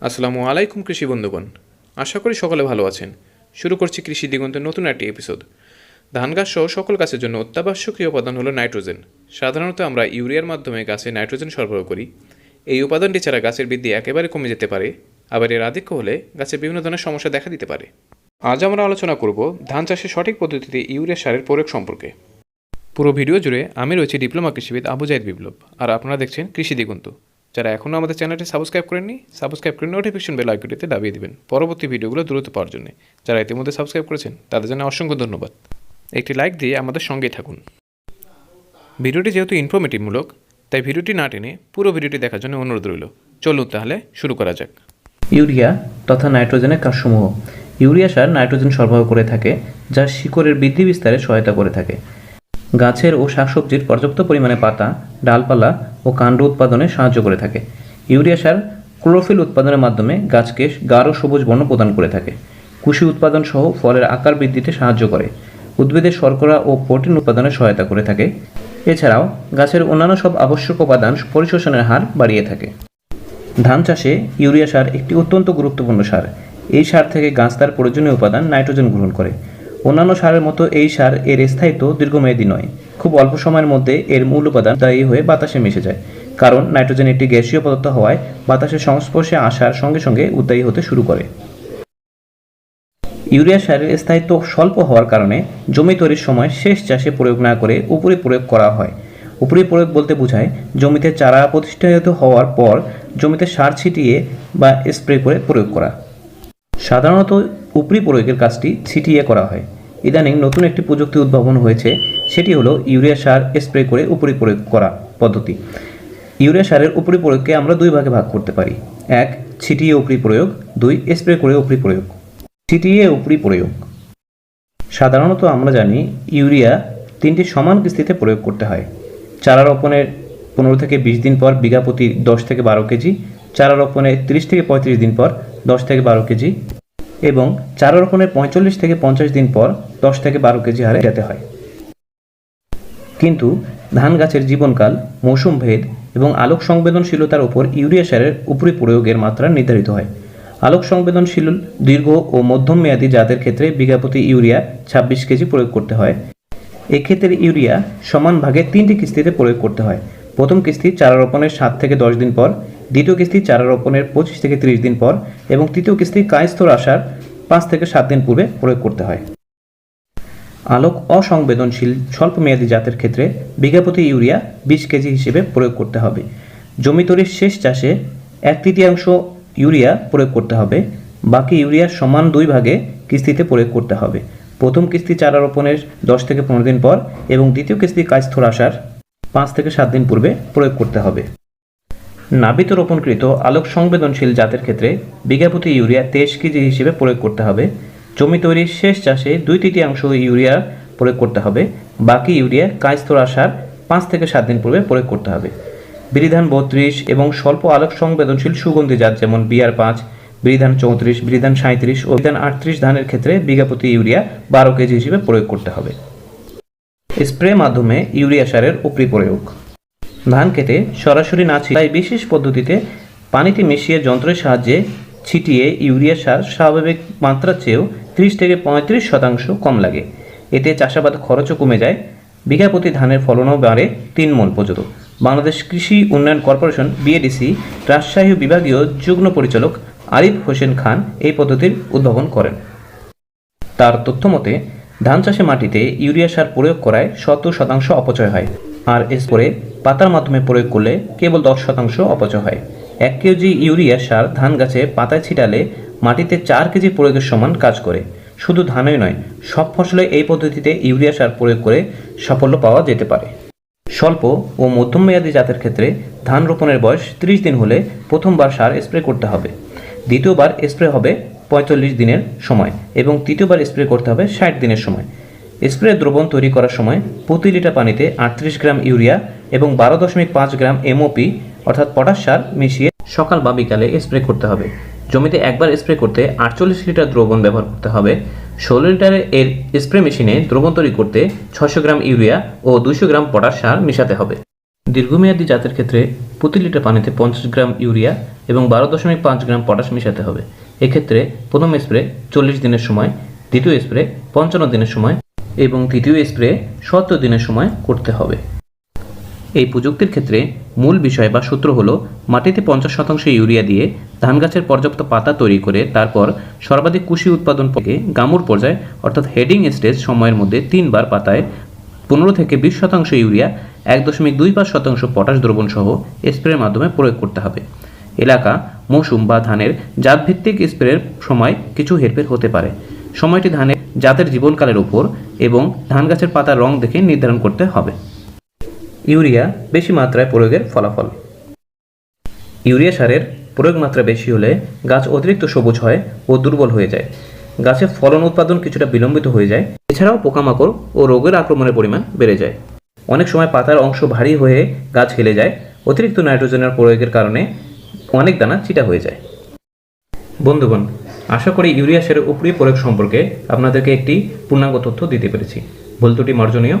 আসসালামু আলাইকুম, কৃষি বন্ধুগণ। আশা করি সকলে ভালো আছেন। শুরু করছি কৃষি দিগন্তের নতুন একটি এপিসোড ধান গাছ সহ সকল গাছের জন্য অত্যাবশ্যকীয় উপাদান হলো নাইট্রোজেন। সাধারণত আমরা ইউরিয়ার মাধ্যমে গাছে নাইট্রোজেন সরবরাহ করি। এই উপাদানটি ছাড়া গাছের বৃদ্ধি একেবারে কমে যেতে পারে, আবার এর আধিক্য হলে গাছে বিভিন্ন ধরনের সমস্যা দেখা দিতে পারে। আজ আমরা আলোচনা করব ধান চাষের সঠিক পদ্ধতিতে ইউরিয়া সারের প্রয়োগ সম্পর্কে। পুরো ভিডিও জুড়ে আমি রয়েছি ডিপ্লোমা কৃষিবিদ আবু জাইদ বিপ্লব, আর আপনারা দেখছেন কৃষি দিগন্ত। যারা এখনও আমাদের চ্যানেলটি সাবস্ক্রাইব করেননি, সাবস্ক্রাইব করে নোটিফিকেশন বেল আইকনটিতে দাবিয়ে দিবেন পরবর্তী ভিডিওগুলো দ্রুত পাওয়ার জন্য। যারা ইতিমধ্যে সাবস্ক্রাইব করেছেন, তাদের জন্য অসংখ্য ধন্যবাদ। একটি লাইক দিয়ে আমাদের সঙ্গেই থাকুন। ভিডিওটি যেহেতু ইনফরমেটিভমূলক তাই ভিডিওটি না টেনে পুরো ভিডিওটি দেখার জন্য অনুরোধ রইল। চলুন তাহলে শুরু করা যাক। ইউরিয়া তথা নাইট্রোজেনের কাজসমূহ। ইউরিয়া সার নাইট্রোজেন সরবরাহ করে থাকে, যা শিকড়ের বৃদ্ধি বিস্তারে সহায়তা করে থাকে। গাছের ও শাকসবজির পর্যাপ্ত পরিমাণে পাতা, ডালপালা ও কাণ্ড উৎপাদনে সাহায্য করে থাকে। ইউরিয়া সার ক্লোরোফিল উৎপাদনের মাধ্যমে গাছকে গাঢ় সবুজ বর্ণ প্রদান করে থাকে। কুশি উৎপাদন সহ ফলের আকার বৃদ্ধিতে সাহায্য করে। উদ্ভিদের শর্করা ও প্রোটিন উৎপাদনে সহায়তা করে থাকে। এছাড়াও গাছের অন্যান্য সব আবশ্যক উপাদান পরিশোষণের হার বাড়িয়ে থাকে। ধান চাষে ইউরিয়া সার একটি অত্যন্ত গুরুত্বপূর্ণ সার। এই সার থেকে গাছ তার প্রয়োজনীয় উপাদান নাইট্রোজেন গ্রহণ করে। অন্যান্য সারের মতো এই সার এর স্থায়িত্ব দীর্ঘমেয়াদী নয়। খুব অল্প সময়ের মধ্যে এর মূল উপাদান দায়ী হয়ে বাতাসে মিশে যায়। কারণ নাইট্রোজেন একটি গ্যাসীয় পদার্থ হওয়ায় বাতাসের সংস্পর্শে আসার সঙ্গে সঙ্গে উদ্দায়ী হতে শুরু করে। ইউরিয়া সারের স্থায়িত্ব স্বল্প হওয়ার কারণে জমি তৈরির সময় শেষ চাষে প্রয়োগ না করে উপরে প্রয়োগ করা হয়। উপরি প্রয়োগ বলতে বোঝায় জমিতে চারা প্রতিষ্ঠিত হওয়ার পর জমিতে সার ছিটিয়ে বা স্প্রে করে প্রয়োগ করা। সাধারণত উপরি প্রয়োগের কাজটি ছিটিয়ে করা হয়। ইদানিং নতুন একটি প্রযুক্তি উদ্ভাবন হয়েছে সেটি হলো ইউরিয়া সার স্প্রে করে উপরি প্রয়োগ করা পদ্ধতি। ইউরিয়া সারের উপরি প্রয়োগকে আমরা দুই ভাগে ভাগ করতে পারি। এক, ছিটিয়ে উপরি প্রয়োগ, দুই, স্প্রে করে উপরি প্রয়োগ। ছিটিয়ে উপরি প্রয়োগ। সাধারণত আমরা জানি ইউরিয়া তিনটি সমান কিস্তিতে প্রয়োগ করতে হয়। চারা রোপণের পনেরো থেকে বিশ দিন পর বিঘা প্রতি দশ থেকে বারো কেজি, চারা রোপণের তিরিশ থেকে পঁয়ত্রিশ দিন পর দশ থেকে বারো কেজি এবং চারা রোপণের পঁয়তাল্লিশ থেকে পঞ্চাশ দিন পর দশ থেকে বারো কেজি হারে যেতে হয়। কিন্তু ধান গাছের জীবনকাল, মৌসুম ভেদ এবং আলোক সংবেদনশীলতার উপর ইউরিয়া সারের উপরি প্রয়োগের মাত্রা নির্ধারিত হয়। আলোক সংবেদনশীল, দীর্ঘ ও মধ্যম মেয়াদী জাতের ক্ষেত্রে বিঘা প্রতি ইউরিয়া ছাব্বিশ কেজি প্রয়োগ করতে হয়। এক্ষেত্রে ইউরিয়া সমান ভাগে তিনটি কিস্তিতে প্রয়োগ করতে হয়। প্রথম কিস্তি চারা রোপণের সাত থেকে দশ দিন পর, দ্বিতীয় কিস্তি চারা রোপণের পঁচিশ থেকে তিরিশ দিন পর এবং তৃতীয় কিস্তি কায়স্থর আসার পাঁচ থেকে সাত দিন পূর্বে প্রয়োগ করতে হয়। আলোক অসংবেদনশীল, স্বল্পমেয়াদী জাতের ক্ষেত্রে বিঘা প্রতি ইউরিয়া বিশ কেজি হিসেবে প্রয়োগ করতে হবে। জমি তৈরির শেষ চাষে এক তৃতীয়াংশ ইউরিয়া প্রয়োগ করতে হবে। বাকি ইউরিয়া সমান দুই ভাগে কিস্তিতে প্রয়োগ করতে হবে। প্রথম কিস্তি চারা রোপণের দশ থেকে পনেরো দিন পর এবং দ্বিতীয় কিস্তি কাজ আসার পাঁচ থেকে সাত দিন পূর্বে প্রয়োগ করতে হবে। নাবিত রোপণকৃত আলোক সংবেদনশীল জাতের ক্ষেত্রে বিঘা প্রতি ইউরিয়া তেইশ কেজি হিসেবে প্রয়োগ করতে হবে। জমি তৈরির শেষ চাষে দুই তৃতীয়াংশ ইউরিয়া প্রয়োগ করতে হবে। বাকি ইউরিয়া কাজস্তর আসার পাঁচ থেকে সাত দিন পূর্বে প্রয়োগ করতে হবে। বিরিধান বত্রিশ এবং স্বল্প আলোক সংবেদনশীল সুগন্ধি জাত যেমন বিআর পাঁচ, বিরিধান চৌত্রিশ, বিরিধান সাঁত্রিশ ও বিধান আটত্রিশ ধানের ক্ষেত্রে বিঘা প্রতি ইউরিয়া বারো কেজি হিসেবে প্রয়োগ করতে হবে। স্প্রে মাধ্যমে ইউরিয়া সারের উপরি প্রয়োগ। ধান খেতে সরাসরি না তাই বিশেষ পদ্ধতিতে পানিতে মিশিয়ে যন্ত্রের সাহায্যে ছিটিয়ে ইউরিয়া সার স্বাভাবিক মাত্রার চেয়েও ত্রিশ থেকে পঁয়ত্রিশ শতাংশ কম লাগে। এতে চাষাবাদ খরচও কমে যায়। বিঘা প্রতি ধানের ফলনও বাড়ে তিন মন পর্যন্ত। বাংলাদেশ কৃষি উন্নয়ন কর্পোরেশন, বিএডিসি, রাজশাহী বিভাগীয় যুগ্ম পরিচালক আরিফ হোসেন খান এই পদ্ধতির উদ্ভাবন করেন। তার তথ্য মতে, ধান চাষে মাটিতে ইউরিয়া সার প্রয়োগ করায় সত্তর শতাংশ অপচয় হয়। আর এরপরে পাতার মাধ্যমে প্রয়োগ করলে কেবল দশ শতাংশ অপচয় হয়। এক কেজি ইউরিয়া সার ধান গাছে পাতায় ছিটালে মাটিতে চার কেজি প্রয়োগের সমান কাজ করে। শুধু ধানই নয়, সব ফসলে এই পদ্ধতিতে ইউরিয়া সার প্রয়োগ করে সাফল্য পাওয়া যেতে পারে। স্বল্প ও মধ্যম মেয়াদী জাতের ক্ষেত্রে ধান রোপণের বয়স ত্রিশ দিন হলে প্রথমবার সার স্প্রে করতে হবে। দ্বিতীয়বার স্প্রে হবে পঁয়তাল্লিশ দিনের সময় এবং তৃতীয়বার স্প্রে করতে হবে ষাট দিনের সময়। স্প্রে দ্রবণ তৈরি করার সময় প্রতি লিটার পানিতে আটত্রিশ গ্রাম ইউরিয়া এবং বারো দশমিক পাঁচ গ্রাম এমওপি, অর্থাৎ পটাশ সার মিশিয়ে সকাল বা বিকালে স্প্রে করতে হবে। জমিতে একবার স্প্রে করতে আটচল্লিশ লিটার দ্রবণ ব্যবহার করতে হবে। ষোলো লিটারের এর স্প্রে মেশিনে দ্রবণ তৈরি করতে ছশো গ্রাম ইউরিয়া ও দুশো গ্রাম পটাশ সার মেশাতে হবে। দীর্ঘমেয়াদী জাতের ক্ষেত্রে প্রতি লিটার পানিতে পঞ্চাশ গ্রাম ইউরিয়া এবং বারো দশমিক পাঁচ গ্রাম পটাশ মিশাতে হবে। এক্ষেত্রে প্রথম স্প্রে চল্লিশ দিনের সময়, দ্বিতীয় স্প্রে পঞ্চান্ন দিনের সময় এবং তৃতীয় স্প্রে সত্তর দিনের সময় করতে হবে। এই প্রযুক্তির ক্ষেত্রে মূল বিষয় বা সূত্র হলো, মাটিতে পঞ্চাশ শতাংশ ইউরিয়া দিয়ে ধান গাছের পর্যাপ্ত পাতা তৈরি করে তারপর সর্বাধিক কুশি উৎপাদন থেকে গামুর পর্যায়ে, অর্থাৎ হেডিং স্টেজ সময়ের মধ্যে তিনবার পাতায় পনেরো থেকে বিশ শতাংশ ইউরিয়া, এক দশমিক দুই পাঁচ শতাংশ পটাশ দ্রবণ সহ স্প্রের মাধ্যমে প্রয়োগ করতে হবে। এলাকা, মৌসুম বা ধানের জাতভিত্তিক স্প্রের সময় কিছু হেরফের হতে পারে। সময়টি ধানের জাতের জীবনকালের উপর এবং ধান গাছের পাতার রং দেখে নির্ধারণ করতে হবে। ইউরিয়া বেশি মাত্রায় প্রয়োগের ফলাফল। ইউরিয়া সারের প্রয়োগ মাত্রা বেশি হলে গাছ অতিরিক্ত সবুজ হয় ও দুর্বল হয়ে যায়। গাছের ফলন উৎপাদন কিছুটা বিলম্বিত হয়ে যায়। এছাড়াও পোকামাকড় ও রোগের আক্রমণের পরিমাণ বেড়ে যায়। অনেক সময় পাতার অংশ ভারী হয়ে গাছ হেলে যায়। অতিরিক্ত নাইট্রোজেনের প্রয়োগের কারণে অনেক দানা চিটা হয়ে যায়। বন্ধুগণ, আশা করি ইউরিয়া সারের উপরি প্রয়োগ সম্পর্কে আপনাদেরকে একটি পূর্ণাঙ্গ তথ্য দিতে পেরেছি। ভুল ত্রুটি মার্জনীয়।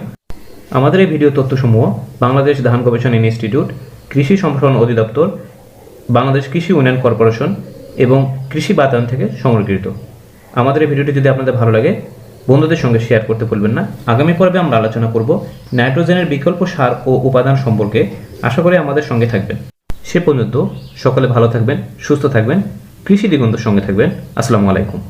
আমাদের এই ভিডিও তথ্যসমূহ বাংলাদেশ ধান গবেষণা ইনস্টিটিউট, কৃষি সম্প্রসারণ অধিদপ্তর, বাংলাদেশ কৃষি উন্নয়ন কর্পোরেশন এবং কৃষি বাতায়ন থেকে সংরক্ষিত। আমাদের এই ভিডিওটি যদি আপনাদের ভালো লাগে, বন্ধুদের সঙ্গে শেয়ার করতে ভুলবেন না। আগামী পর্বে আমরা আলোচনা করব নাইট্রোজেনের বিকল্প সার ও উপাদান সম্পর্কে। আশা করি আমাদের সঙ্গে থাকবেন। সে পর্যন্ত সকলে ভালো থাকবেন, সুস্থ থাকবেন, কৃষি দিগন্তের সঙ্গে থাকবেন। আসসালামু আলাইকুম।